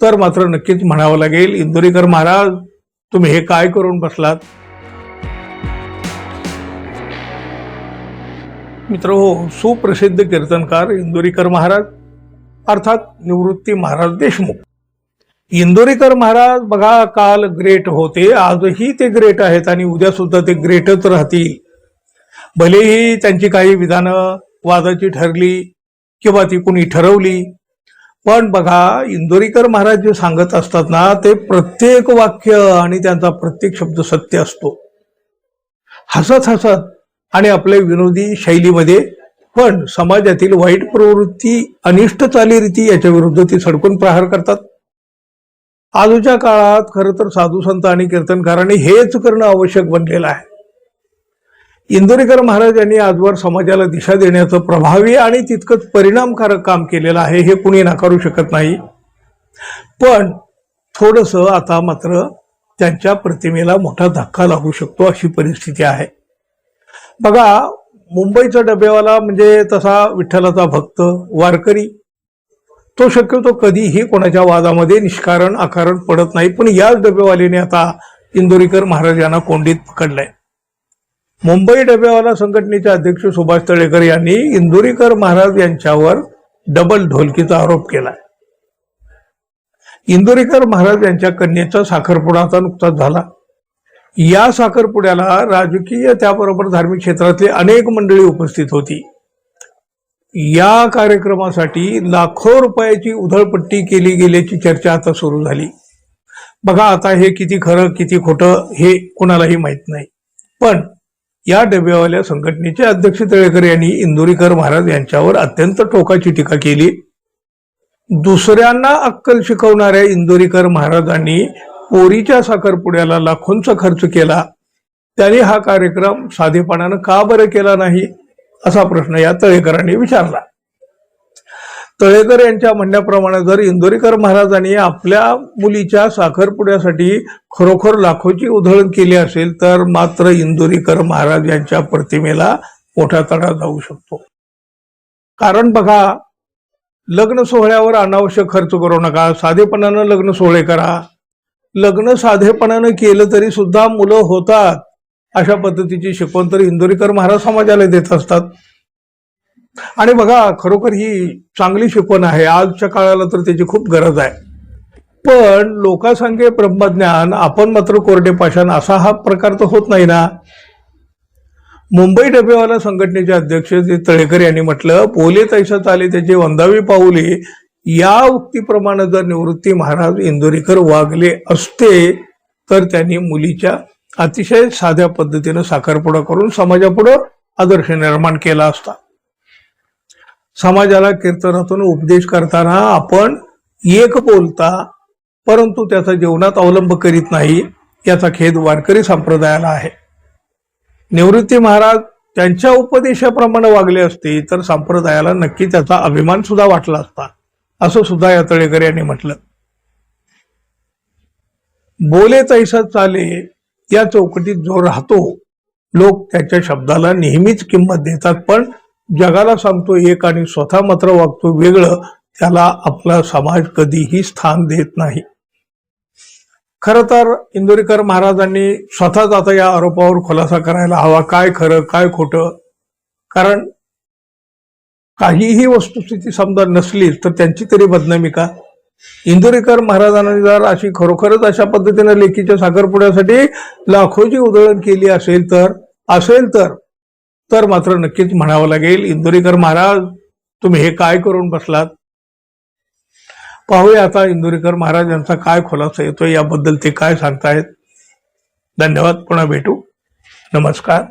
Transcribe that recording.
तर मात्र नक्कीच म्हणावं लागेल इंदोरीकर महाराज तुम्ही हे काय करून बसलात? मित्र हो सुप्रसिद्ध कीर्तनकार इंदोरीकर महाराज अर्थात निवृत्ती महाराज देशमुख. इंदोरीकर महाराज बघा काल ग्रेट होते आजही ते ग्रेट आहेत आणि उद्या सुद्धा ते ग्रेटच राहतील. भलेही त्यांची काही विधानं वादाची ठरली किंवा ती कुणी ठरवली पण बघा इंदोरीकर महाराज जे सांगत असतात ना ते प्रत्येक वाक्य आणि त्यांचा प्रत्येक शब्द सत्य असतो. हसत हसत आणि आपल्या विनोदी शैलीमध्ये पण समाजातील वाईट प्रवृत्ती अनिष्ट चालीरीती याच्या विरुद्ध ती सडकून प्रहार करतात. आजच्या काळात खरं तर साधू संत आणि कीर्तनकारांनी हेच करणं आवश्यक बनलेलं आहे. इंदोरीकर महाराज यांनी आजवर समाजाला दिशा देण्याचं प्रभावी आणि तितकंच परिणामकारक काम केलेलं आहे हे कुणी नाकारू शकत नाही. पण थोडस आता मात्र त्यांच्या प्रतिमेला मोठा धक्का लागू शकतो अशी परिस्थिती आहे. बघा मुंबईचा डबेवाला म्हणजे तसा विठ्ठलाचा भक्त वारकरी तो शक्यतो कधीही कोणाच्या वादामध्ये निष्कारण आकारण पडत नाही. पण याच डबेवालीने आता इंदोरीकर महाराज यांना कोंडीत पकडलंय. मुंबई डबेवाला संघटनेचे अध्यक्ष सुभाष तळेकर यांनी इंदुरीकर महाराज यांच्यावर डबल ढोलकीचा आरोप केला इंदुरीकर महाराज यांच्या कन्येचा साखरपुडा आता नुकताच झाला. या साखरपुड्याला राजकीय त्याबरोबर धार्मिक क्षेत्रातली अनेक मंडळी उपस्थित होती. या कार्यक्रमासाठी लाखो रुपयाची उधळपट्टी केली गेल्याची चर्चा आता सुरू झाली. बघा आता हे किती खरं किती खोटं हे कोणालाही माहीत नाही. पण या डब्यावाल्या संघटनेचे अध्यक्ष तळेकर यांनी इंदुरीकर महाराज यांच्यावर अत्यंत टोकाची टीका केली. दुसऱ्यांना अक्कल शिकवणाऱ्या इंदोरीकर महाराजांनी पोरीच्या साखरपुड्याला लाखोंचा खर्च केला. त्यांनी हा कार्यक्रम साधेपणानं का बरं केला नाही असा प्रश्न या तळेकरांनी विचारला. तळेकर यांच्या म्हणण्याप्रमाणे जर इंदोरीकर महाराजांनी आपल्या मुलीच्या साखरपुड्यासाठी खरोखर लाखोची उधळण केली असेल तर मात्र इंदोरीकर महाराज यांच्या प्रतिमेला मोठा तडा जाऊ शकतो. कारण बघा लग्न सोहळ्यावर अनावश्यक खर्च करू नका साधेपणानं लग्न सोहळे करा. लग्न साधेपणानं केलं तरी सुद्धा मुलं होतात अशा पद्धतीची शिकवण तर इंदोरीकर महाराज समाजाला देत असतात. आणि बघा खरोखर ही चांगली शिकवण आहे. आजच्या काळाला तर त्याची खूप गरज आहे. पण लोकांसंगे ब्रह्मज्ञान आपण मात्र कोरडे पाषाण असा हा प्रकार तर होत नाही ना. मुंबई डबेवाला संघटनेचे अध्यक्ष जे तळेकर यांनी म्हटलं पोले तैसा चाले त्याचे वंदावी पाऊले. या उक्तीप्रमाणे जर निवृत्ती महाराज इंदोरीकर वागले असते तर त्यांनी मुलीच्या अतिशय साध्या पद्धतीनं साखरपुडा करून समाजापुढं आदर्श निर्माण केला असता. समाजाला कीर्तनातून उपदेश करताना आपण एक बोलता परंतु त्याचा जीवनात अवलंब करीत नाही याचा खेद वारकरी संप्रदायाला आहे. निवृत्ती महाराज त्यांच्या उपदेशाप्रमाणे वागले असते तर संप्रदायाला नक्की त्याचा अभिमान सुद्धा वाटला असता असं सुद्धा या तळेकर यांनी म्हटलं. बोले तैसा चाले या चौकटीत जो राहतो लोक त्याच्या शब्दाला नेहमीच किंमत देतात पण जगाला सांगतो एक आणि स्वतः मात्र वागतो वेगळं त्याला आपला समाज कधीही स्थान देत नाही. खर तर इंदोरीकर महाराजांनी स्वतःच आता या आरोपावर खुलासा करायला हवा. काय खरं काय खोटं? कारण काहीही वस्तुस्थिती समजा नसली तर त्यांची तरी बदनामी का? इंदोरीकर महाराजांनी जर अशी खरोखरच अशा पद्धतीनं लेखीच्या साखरपुड्यासाठी लाखोची उधळण केली असेल तर असेल तर तर मात्र नक्कीच म्हणावं लागेल इंदोरीकर महाराज तुम्ही हे काय करून बसलात? पाहूया आता इंदोरीकर महाराज यांचा काय खुलासा येतोय याबद्दल ते काय सांगतायत. धन्यवाद पुन्हा भेटू. नमस्कार.